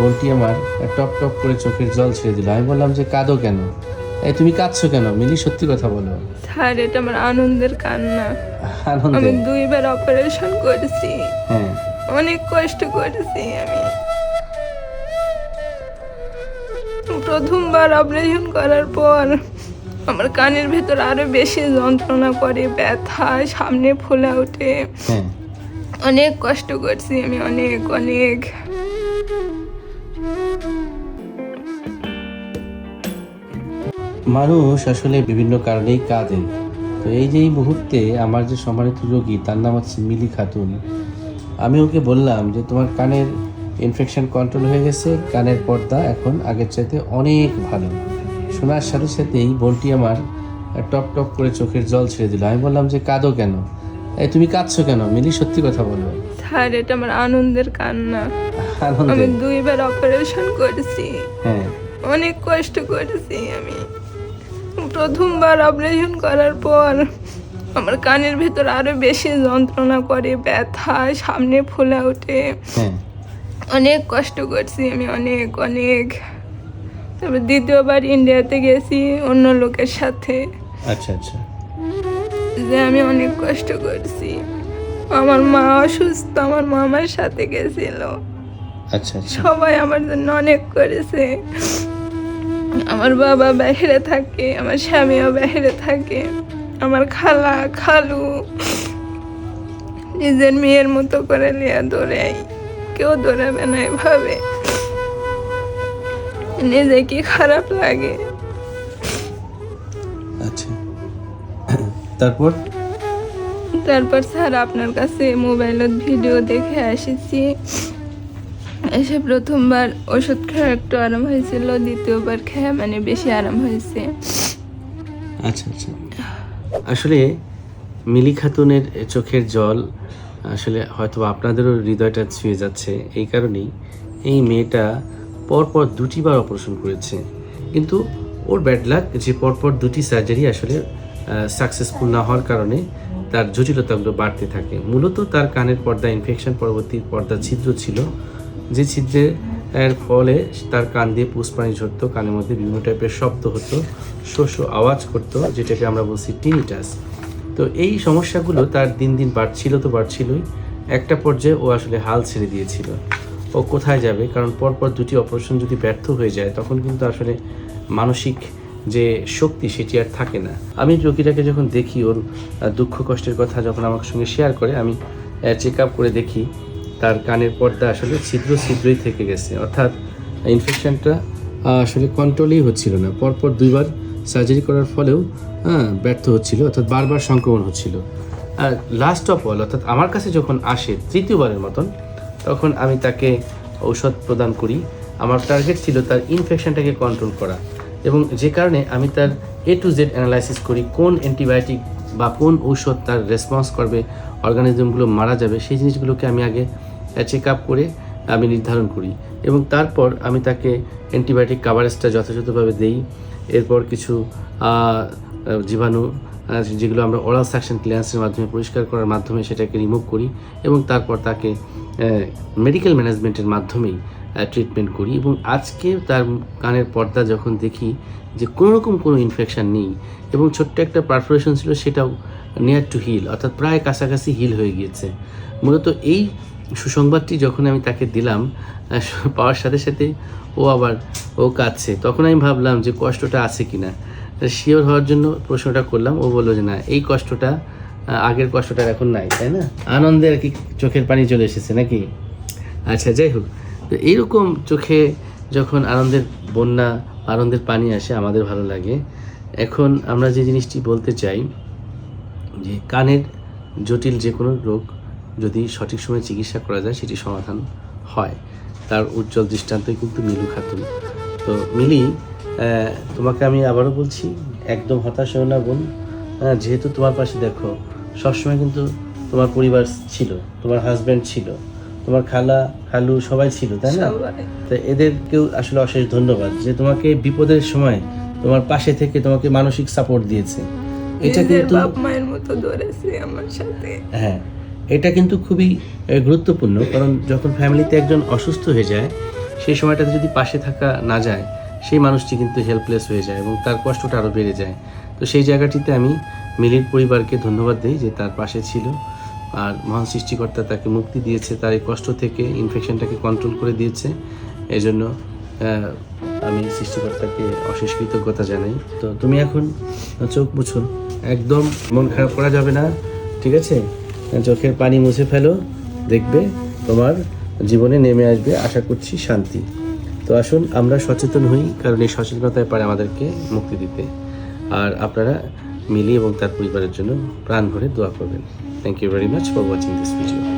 বোনটি আমার top top করে চোখের জল ছেড়ে দিল। আমি বললাম যে কাঁদো কেন? এই তুমি কাঁদছো কেন? মিলি সত্যি কথা বলো। স্যার এটা আমার আনন্দের কান্না। আমি দুইবার অপারেশন করেছি। হ্যাঁ। অনেক কষ্ট করেছি আমি। প্রথমবার অপারেশন করার পর আমার কানের ভেতর আরও বেশি যন্ত্রণা করে ব্যথা সামনে ফুলে ওঠে। হ্যাঁ। অনেক কষ্ট করছি আমি অনেক অনেক। মানুষ আসলে বিভিন্ন কারণেই কাঁদে। তো এই যে এই মুহূর্তে আমার যে সম্মানিত রোগী তার নাম হচ্ছে মিলি খাতুন। আমি ওকে বললাম যে তোমার কানের ইনফেকশন কন্ট্রোল হয়ে গেছে কানের পর্দা এখন আগের চাইতে অনেক ভালো। শোনার সাথে সাথেই বোনটি আমার টপ টপ করে চোখের জল ছেড়ে দিল। আমি বললাম যে কাঁদো কেন? এই তুমি কাঁদছো কেন? মিলি সত্যি কথা বলো স্যার এটা আমার আনন্দের কান্না। আমি দুইবার অপারেশন করেছি। হ্যাঁ। অনেক কষ্ট করেছি আমি। প্রথমবার অপারেশন করার পর আমার কানের ভেতর আরও বেশি যন্ত্রণা করে ব্যথা সামনে ফোলা ওঠে। অনেক কষ্ট করছি আমি অনেক অনেক। তারপর দ্বিতীয়বার ইন্ডিয়াতে গেছি অন্য লোকের সাথে। আচ্ছা আচ্ছা। যে আমি অনেক কষ্ট করছি। আমার মা অসুস্থ আমার মামার সাথে গেছিল। আচ্ছা আচ্ছা। সবাই আমার জন্য অনেক করেছে। আমার বাবা বাইরে থাকে আমার স্বামীও বাইরে থাকে আমার খালা খালু। নিজের মেয়ের মতো করে লিয়া দৌড়াই কেউ দৌড়াবে না এভাবে। নিজে কি খারাপ লাগে? আচ্ছা। তারপর? তারপর স্যার আপনার কাছে মোবাইলত ভিডিও দেখে এসেছি এসে প্রথমবার ওষুধ খেয়ে একটু আরাম হয়েছিল, দ্বিতীয়বার খেয়ে মানে বেশি আরাম হয়েছে। আচ্ছা আচ্ছা। আসলে মিলি খাতুনের চোখের জল, আসলে হয়তো আপনাদেরও হৃদয়টা ছুঁয়ে যাচ্ছে এই কারণেই এই মেয়েটা পরপর দুটিবার অপারেশন করেছে। কিন্তু ওর ব্যাড লাক যে পরপর দুটি সার্জারি আসলে সাকসেসফুল না হওয়ার কারণে তার জটিলতাগুলো বাড়তে থাকে। মূলত তার কানের পর্দা ইনফেকশন পরবর্তী পর্দা ছিদ্র ছিল যে ছিদ্রের ফলে তার কান দিয়ে পুষ্পানি ঝরতো, কানের মধ্যে বিভিন্ন টাইপের শব্দ হতো শো শো আওয়াজ করতো, যেটাকে আমরা বলছি টিনিটাস। তো এই সমস্যাগুলো তার দিন দিন বাড়ছিল তো বাড়ছিলই। একটা পর্যায়ে ও আসলে হাল ছেড়ে দিয়েছিল। ও কোথায় যাবে? কারণ পরপর দুটি অপারেশন যদি ব্যর্থ হয়ে যায়, তখন কিন্তু আসলে মানসিক যে শক্তি, সেটি আর থাকে না। আমি রোগীটাকে যখন দেখি, ওর দুঃখ কষ্টের কথা যখন আমার সঙ্গে শেয়ার করে, আমি চেক আপ করে দেখি তার কানের পর্দা আসলে ছিদ্র ছিদ্রই থেকে গেছে। অর্থাৎ ইনফেকশনটা আসলে কন্ট্রোলেই হচ্ছিল না। পরপর দুইবার সার্জারি করার ফলেও হ্যাঁ, ব্যর্থ হচ্ছিল অর্থাৎ বারবার সংক্রমণ হচ্ছিল। আর লাস্ট অফ অল অর্থাৎ আমার কাছে যখন আসে তৃতীয়বারের মতন তখন আমি তাকে ঔষধ প্রদান করি। আমার টার্গেট ছিল তার ইনফেকশনটাকে কন্ট্রোল করা এবং যে কারণে আমি তার এ টু জেড অ্যানালাইসিস করি কোন অ্যান্টিবায়োটিক বা কোন ঔষধ তার রেসপন্স করবে অর্গানিজমগুলো মারা যাবে সেই জিনিসগুলোকে আমি আগে চেক আপ করে আমি নির্ধারণ করি এবং তারপর আমি তাকে অ্যান্টিবায়োটিক কাভারেজটা যথাযথভাবে দেই। এরপর কিছু জীবাণু যেগুলো আমরা ওরাল সাকশন ক্লিয়ারেন্সের মাধ্যমে পরিষ্কার করার মাধ্যমে সেটাকে রিমুভ করি এবং তারপর তাকে মেডিকেল ম্যানেজমেন্টের মাধ্যমেই ট্রিটমেন্ট করি এবং আজকে তার কানের পর্দা যখন দেখি যে কোনো রকম কোনো ইনফেকশান নেই এবং ছোট্ট একটা পারফোরেশন ছিল সেটাও নিয়ার টু হিল অর্থাৎ প্রায় কাছাকাছি হিল হয়ে গিয়েছে। মূলত এই সুসংবাদটি যখন আমি তাকে দিলাম পাওয়ার সাথে সাথে ও আবার ও কাঁদছে। তখন আমি ভাবলাম যে কষ্টটা আছে কি না শিওর হওয়ার জন্য প্রশ্নটা করলাম। ও বলল যে, না, এই কষ্টটা আগের কষ্টটা এখন নাই, তাই না? আনন্দে আর কি চোখের পানি চলে এসেছে নাকি? আচ্ছা যাই হোক। তো এইরকম চোখে যখন আনন্দের বন্যা, আনন্দের পানি আসে, আমাদের ভালো লাগে। এখন আমরা যে জিনিসটি বলতে চাই, যে কানের জটিল যে কোনো রোগ যদি সঠিক সময়ে চিকিৎসা করা যায় সেটি সমাধান হয়। তার উজ্জ্বল দৃষ্টান্তই কিন্তু মিলু খাতুন। তো মিলি তোমাকে আমি আবারও বলছি একদম হতাশ হও না বোন। হ্যাঁ, যেহেতু তোমার পাশে দেখো সবসময় কিন্তু তোমার পরিবার ছিল তোমার হাজব্যান্ড ছিল তোমার খালা খালু সবাই ছিল তাই না? তো এদেরকেও আসলে অশেষ ধন্যবাদ যে তোমাকে বিপদের সময় তোমার পাশে থেকে তোমাকে মানসিক সাপোর্ট দিয়েছে। এটা কিন্তু বাপ মায়ের মতো ধরেছে আমার সাথে। হ্যাঁ। এটা কিন্তু খুবই গুরুত্বপূর্ণ, কারণ যখন ফ্যামিলিতে একজন অসুস্থ হয়ে যায়, সেই সময়টাতে যদি পাশে থাকা না যায়, সেই মানুষটি কিন্তু হেল্পলেস হয়ে যায় এবং তার কষ্টটা আরও বেড়ে যায়। তো সেই জায়গাটিতে আমি মিলির পরিবারকে ধন্যবাদ দিই যে তার পাশে ছিল। আর মহান সৃষ্টিকর্তা তাকে মুক্তি দিয়েছে, তার এই কষ্ট থেকে ইনফেকশনটাকে কন্ট্রোল করে দিয়েছে। এই জন্য আমি সৃষ্টিকর্তাকে অশেষ কৃতজ্ঞতা জানাই। তো তুমি এখন চোখ মুছো। একদম মন খারাপ করা যাবে না, ঠিক আছে? চোখের পানি মুছে ফেলো, দেখবে তোমার জীবনে নেমে আসবে, আশা করছি শান্তি। তো আসুন, আমরা সচেতন হই, কারণ এই সচেতনতায় পারে আমাদেরকে মুক্তি দিতে। আর আপনারা মিলি এবং তার পরিবারের জন্য প্রাণ ভরে দোয়া করবেন। Thank you very much for watching this video